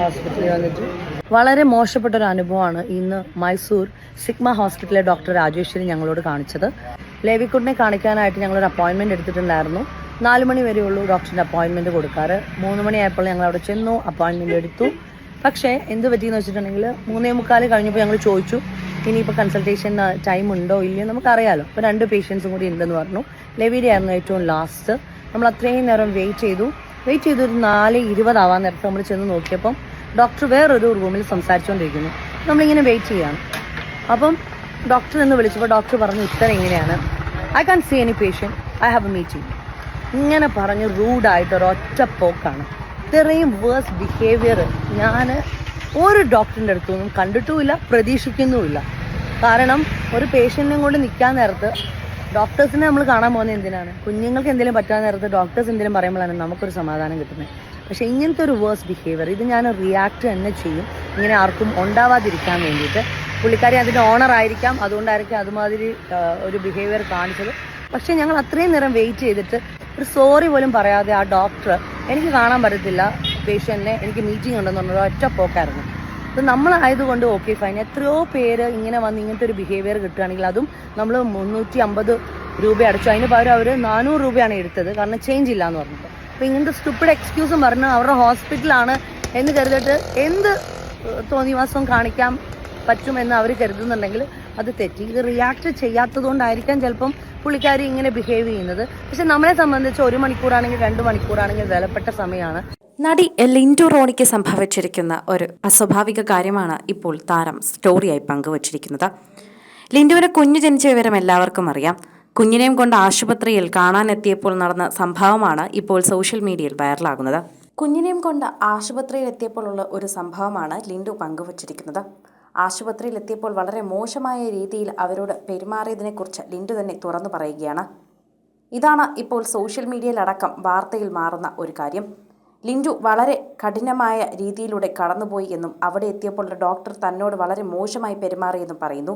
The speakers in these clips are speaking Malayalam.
ഹോസ്പിറ്റലിൽ വന്നിട്ട്. വളരെ മോശപ്പെട്ട ഒരു അനുഭവമാണ് ഇന്ന് മൈസൂർ സിഗ്മ ഹോസ്പിറ്റലിലെ ഡോക്ടർ രാജേശ്വരി ഞങ്ങളോട് കാണിച്ചത്. ലേവിക്കുട്ടിനെ കാണിക്കാനായിട്ട് ഒരു അപ്പോയിൻമെന്റ് എടുത്തിട്ടുണ്ടായിരുന്നു. നാല് മണി വരെയുള്ളൂ ഡോക്ടറിന്റെ അപ്പോയിൻമെന്റ് കൊടുക്കാറ്. മൂന്ന് മണിയായപ്പോൾ ഞങ്ങൾ അവിടെ ചെന്നു അപ്പോയിന്റ്മെന്റ് എടുത്തു. പക്ഷേ എന്ത് പറ്റിയെന്ന് വെച്ചിട്ടുണ്ടെങ്കിൽ മൂന്നേ മുക്കാൽ കഴിഞ്ഞപ്പോൾ ഞങ്ങൾ ചോദിച്ചു ഇനിയിപ്പോൾ കൺസൾട്ടേഷൻ ടൈം ഉണ്ടോ ഇല്ലയോ നമുക്കറിയാലോ. അപ്പോൾ രണ്ട് പേഷ്യൻസും കൂടി ഉണ്ടെന്ന് പറഞ്ഞു. ലെവിയുടെ ആയിരുന്നു ഏറ്റവും ലാസ്റ്റ് നമ്മൾ അത്രയും നേരം വെയിറ്റ് ചെയ്തു. വെയിറ്റ് ചെയ്ത് ഒരു നാല് ഇരുപതാവാൻ നേരത്ത് നമ്മൾ ചെന്ന് നോക്കിയപ്പം ഡോക്ടർ വേറൊരു റൂമിൽ സംസാരിച്ചുകൊണ്ടിരിക്കുന്നു നമ്മളിങ്ങനെ വെയിറ്റ് ചെയ്യാണ്. അപ്പം ഡോക്ടർ എന്ന് വിളിച്ചപ്പോൾ ഡോക്ടർ പറഞ്ഞു ഉത്തരം ഇങ്ങനെയാണ്. I can see any patient I have a meeting ഇങ്ങനെ പറഞ്ഞ് റൂഡായിട്ട് ഒരൊറ്റ പോക്കാണ്. ഇത്രയും വേഴ്സ് ബിഹേവിയർ ഞാൻ ഒരു ഡോക്ടറിന്റെ അടുത്തൊന്നും കണ്ടിട്ടുമില്ല പ്രതീക്ഷിക്കുന്നുമില്ല. കാരണം ഒരു പേഷ്യന്റിനെ കൊണ്ട് നിൽക്കാൻ നേരത്ത് ഡോക്ടേഴ്സിനെ നമ്മൾ കാണാൻ പോകുന്നത് എന്തിനാണ്? കുഞ്ഞുങ്ങൾക്ക് എന്തെങ്കിലും പറ്റാൻ നേരത്ത് ഡോക്ടേഴ്സ് എന്തെങ്കിലും പറയുമ്പോഴാണ് നമുക്കൊരു സമാധാനം കിട്ടുന്നത്. പക്ഷേ ഇങ്ങനത്തെ ഒരു വേഴ്സ് ബിഹേവിയർ ഇത് ഞാൻ റിയാക്ട് തന്നെ ചെയ്യും. ഇങ്ങനെ ആർക്കും ഉണ്ടാവാതിരിക്കാൻ വേണ്ടിയിട്ട്. പുള്ളിക്കാരി അതിന്റെ ഓണർ ആയിരിക്കാം. അതുകൊണ്ടായിരിക്കും അതുമാതിരി ഒരു ബിഹേവിയർ കാണിച്ചത്. പക്ഷേ ഞങ്ങൾ അത്രയും നേരം വെയിറ്റ് ചെയ്തിട്ട് ഒരു സോറി പോലും പറയാതെ ആ ഡോക്ടർ എനിക്ക് കാണാൻ പറ്റത്തില്ല. പേഷ്യന്റിനെ എനിക്ക് മീറ്റിംഗ് ഉണ്ടെന്ന് പറഞ്ഞൊരു ഒറ്റ പോക്കായിരുന്നു. അപ്പോൾ നമ്മളായതുകൊണ്ട് ഓക്കെ ഫൈൻ എത്രയോ പേര് ഇങ്ങനെ വന്ന് ഇങ്ങനത്തെ ഒരു ബിഹേവിയർ കിട്ടുകയാണെങ്കിൽ അതും നമ്മൾ മുന്നൂറ്റി അമ്പത് രൂപ അടച്ചു. അതിന് പകരം അവർ നാനൂറ് രൂപയാണ് എടുത്തത്. കാരണം ചേഞ്ച് ഇല്ല എന്ന് പറഞ്ഞിട്ട്. അപ്പം ഇങ്ങനത്തെ സ്റ്റുപ്പിഡ് എക്സ്ക്യൂസും പറഞ്ഞ് അവരുടെ ഹോസ്പിറ്റലാണ് എന്ന് കരുതിയിട്ട് എന്ത് തോന്നിവാസവും കാണിക്കാൻ പറ്റുമെന്ന് അവർ കരുതുന്നുണ്ടെങ്കിൽ അത് തെറ്റി. ഇത് റിയാക്ട് ചെയ്യാത്തതുകൊണ്ടായിരിക്കാം ചിലപ്പം പുള്ളിക്കാരി ഇങ്ങനെ ബിഹേവ് ചെയ്യുന്നത്. പക്ഷെ നമ്മളെ സംബന്ധിച്ച് ഒരു മണിക്കൂറാണെങ്കിൽ രണ്ട് മണിക്കൂറാണെങ്കിൽ വിലപ്പെട്ട സമയമാണ്. നടി ലിൻഡു റോണിക്ക് സംഭവിച്ചിരിക്കുന്ന ഒരു അസ്വാഭാവിക കാര്യമാണ് ഇപ്പോൾ താരം സ്റ്റോറിയായി പങ്കുവച്ചിരിക്കുന്നത്. ലിൻഡുവിന് കുഞ്ഞു ജനിച്ച വിവരം എല്ലാവർക്കും അറിയാം. കുഞ്ഞിനെയും കൊണ്ട് ആശുപത്രിയിൽ കാണാനെത്തിയപ്പോൾ നടന്ന സംഭവമാണ് ഇപ്പോൾ സോഷ്യൽ മീഡിയയിൽ വൈറലാകുന്നത്. കുഞ്ഞിനെയും കൊണ്ട് ആശുപത്രിയിൽ എത്തിയപ്പോഴുള്ള ഒരു സംഭവമാണ് ലിൻഡു പങ്കുവച്ചിരിക്കുന്നത്. ആശുപത്രിയിൽ എത്തിയപ്പോൾ വളരെ മോശമായ രീതിയിൽ അവരോട് പെരുമാറിയതിനെക്കുറിച്ച് ലിൻഡു തന്നെ തുറന്നു പറയുകയാണ്. ഇതാണ് ഇപ്പോൾ സോഷ്യൽ മീഡിയയിലടക്കം വാർത്തയിൽ മാറുന്ന ഒരു കാര്യം. ലിൻഡു വളരെ കഠിനമായ രീതിയിലൂടെ കടന്നുപോയി എന്നും അവിടെ എത്തിയപ്പോൾ ഡോക്ടർ തന്നോട് വളരെ മോശമായി പെരുമാറിയെന്നും പറയുന്നു.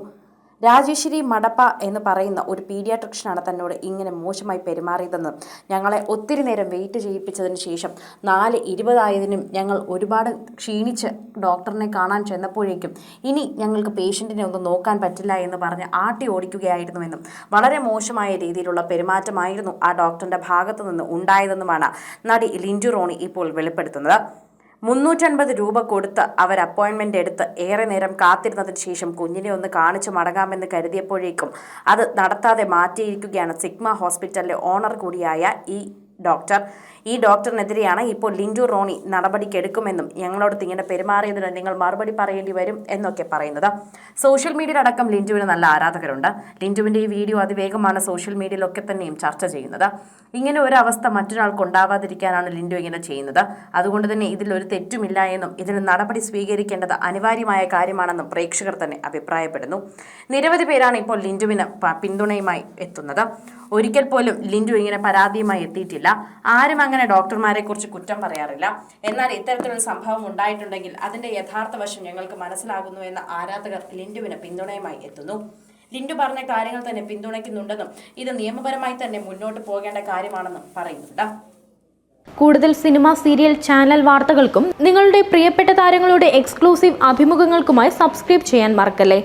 രാജേശ്വരി മടപ്പ എന്ന് പറയുന്ന ഒരു പീഡിയാട്രിഷ്യനാണ് തന്നോട് ഇങ്ങനെ മോശമായി പെരുമാറിയതെന്ന് ഞങ്ങളെ ഒത്തിരി നേരം വെയിറ്റ് ചെയ്യിപ്പിച്ചതിന് ശേഷം നാല് ഇരുപതായതിനും ഞങ്ങൾ ഒരുപാട് ക്ഷീണിച്ച് ഡോക്ടറിനെ കാണാൻ ചെന്നപ്പോഴേക്കും ഇനി ഞങ്ങൾക്ക് പേഷ്യന്റിനെ ഒന്നും നോക്കാൻ പറ്റില്ല എന്ന് പറഞ്ഞ് ആട്ടി ഓടിക്കുകയായിരുന്നുവെന്നും വളരെ മോശമായ രീതിയിലുള്ള പെരുമാറ്റമായിരുന്നു ആ ഡോക്ടറിന്റെ ഭാഗത്തു നിന്ന് ഉണ്ടായതെന്നുമാണ് നടി ലിൻഡു റോണി ഇപ്പോൾ വെളിപ്പെടുത്തുന്നത്. മുന്നൂറ്റൻപത് രൂപ കൊടുത്ത് അവർ അപ്പോയിൻമെന്റ് എടുത്ത് ഏറെ നേരം കാത്തിരുന്നതിന് ശേഷം കുഞ്ഞിനെ ഒന്ന് കാണിച്ചു മടങ്ങാമെന്ന് കരുതിയപ്പോഴേക്കും അത് നടത്താതെ മാറ്റിയിരിക്കുകയാണ് സിഗ്മ ഹോസ്പിറ്റലിലെ ഓണർ കൂടിയായ ഈ ഡോക്ടർ. ഈ ഡോക്ടറിനെതിരെയാണ് ഇപ്പോൾ ലിൻഡു റോണി നടപടിക്കെടുക്കുമെന്നും ഞങ്ങളോട് ഇങ്ങനെ പെരുമാറിയതിന് നിങ്ങൾ മറുപടി പറയേണ്ടി വരും എന്നൊക്കെ പറയുന്നത്. സോഷ്യൽ മീഡിയയിലടക്കം ലിൻഡുവിന് നല്ല ആരാധകരുണ്ട്. ലിൻഡുവിന്റെ ഈ വീഡിയോ അതിവേഗമാണ് സോഷ്യൽ മീഡിയയിലൊക്കെ തന്നെയും ചർച്ച ചെയ്യുന്നത്. ഇങ്ങനെ ഒരു അവസ്ഥ മറ്റൊരാൾക്ക് ഉണ്ടാവാതിരിക്കാനാണ് ലിൻഡു ഇങ്ങനെ ചെയ്യുന്നത്. അതുകൊണ്ട് തന്നെ ഇതിലൊരു തെറ്റുമില്ല എന്നും ഇതിന് നടപടി സ്വീകരിക്കേണ്ടത് അനിവാര്യമായ കാര്യമാണെന്നും പ്രേക്ഷകർ തന്നെ അഭിപ്രായപ്പെടുന്നു. നിരവധി പേരാണ് ഇപ്പോൾ ലിൻഡുവിന് പിന്തുണയുമായി എത്തുന്നത്. ഒരിക്കൽ പോലും ലിൻഡു ഇങ്ങനെ പരാതിയുമായി എത്തിയിട്ടില്ല. ആരും അങ്ങനെ ഡോക്ടർമാരെ കുറിച്ച് കുറ്റം പറയാറില്ല. എന്നാൽ ഇത്തരത്തിലൊരു സംഭവം ഉണ്ടായിട്ടുണ്ടെങ്കിൽ അതിന്റെ യഥാർത്ഥ വശം ഞങ്ങൾക്ക് മനസ്സിലാകുന്നു എന്ന ആരാധകർ ലിൻഡുവിന് പിന്തുണയുമായി എത്തുന്നു. ലിൻഡു പറഞ്ഞ കാര്യങ്ങൾ തന്നെ പിന്തുണയ്ക്കുന്നുണ്ടെന്നും ഇത് നിയമപരമായി തന്നെ മുന്നോട്ട് പോകേണ്ട കാര്യമാണെന്നും പറയുന്നുണ്ട്. കൂടുതൽ സിനിമ സീരിയൽ ചാനൽ വാർത്തകൾക്കും നിങ്ങളുടെ പ്രിയപ്പെട്ട താരങ്ങളുടെ എക്സ്ക്ലൂസീവ് അഭിമുഖങ്ങൾക്കുമായി സബ്സ്ക്രൈബ് ചെയ്യാൻ മറക്കല്ലേ?